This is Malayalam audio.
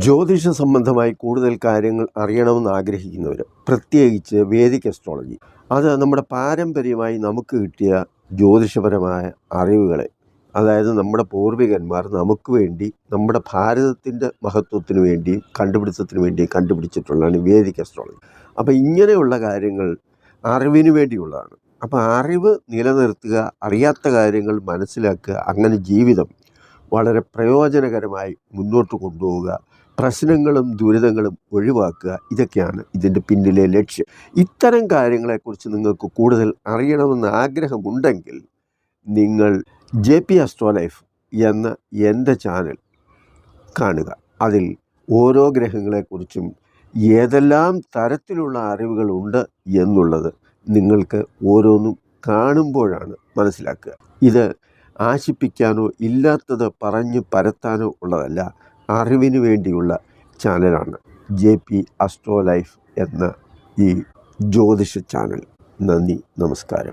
ജ്യോതിഷ സംബന്ധമായി കൂടുതൽ കാര്യങ്ങൾ അറിയണമെന്ന് ആഗ്രഹിക്കുന്നവർ പ്രത്യേകിച്ച് വേദിക് അസ്ട്രോളജി അത് നമ്മുടെ പാരമ്പര്യമായി നമുക്ക് കിട്ടിയ ജ്യോതിഷപരമായ അറിവുകളെ അതായത് നമ്മുടെ പൂർവികന്മാർ നമുക്ക് വേണ്ടി നമ്മുടെ ഭാരതത്തിന്റെ മഹത്വത്തിന് വേണ്ടിയും കണ്ടുപിടുത്തത്തിന് വേണ്ടി കണ്ടുപിടിച്ചിട്ടുള്ളതാണ് വേദിക് അസ്ട്രോളജി അപ്പോൾ ഇങ്ങനെയുള്ള കാര്യങ്ങൾ അറിവിന് വേണ്ടിയുള്ളതാണ്. അപ്പോൾ അറിവ് നിലനിർത്തുക അറിയാത്ത കാര്യങ്ങൾ മനസ്സിലാക്കുക അങ്ങനെ ജീവിതം വളരെ പ്രയോജനകരമായി മുന്നോട്ട് കൊണ്ടുപോവുക പ്രശ്നങ്ങളും ദുരിതങ്ങളും ഒഴിവാക്കുക ഇതൊക്കെയാണ് ഇതിന്റെ പിന്നിലെ ലക്ഷ്യം. ഇത്തരം കാര്യങ്ങളെക്കുറിച്ച് നിങ്ങൾക്ക് കൂടുതൽ അറിയണമെന്ന് ആഗ്രഹമുണ്ടെങ്കിൽ നിങ്ങൾ ജെ പി അസ്ട്രോ ലൈഫ് എന്ന എന്റെ ചാനൽ കാണുക. അതിൽ ഓരോ ഗ്രഹങ്ങളെക്കുറിച്ചും ഏതെല്ലാം തരത്തിലുള്ള അറിവുകളുണ്ട് എന്നുള്ളത് നിങ്ങൾക്ക് ഓരോന്നും കാണുമ്പോഴാണ് മനസ്സിലാക്കുക. ഇത് ആശിപ്പിക്കാനോ ഇല്ലാത്തത് പറഞ്ഞ് പരത്താനോ ഉള്ളതല്ല. അറിവിന് വേണ്ടിയുള്ള ചാനലാണ് ജെ പി അസ്ട്രോ ലൈഫ് എന്ന ഈ ജ്യോതിഷ ചാനൽ. നന്ദി നമസ്കാരം.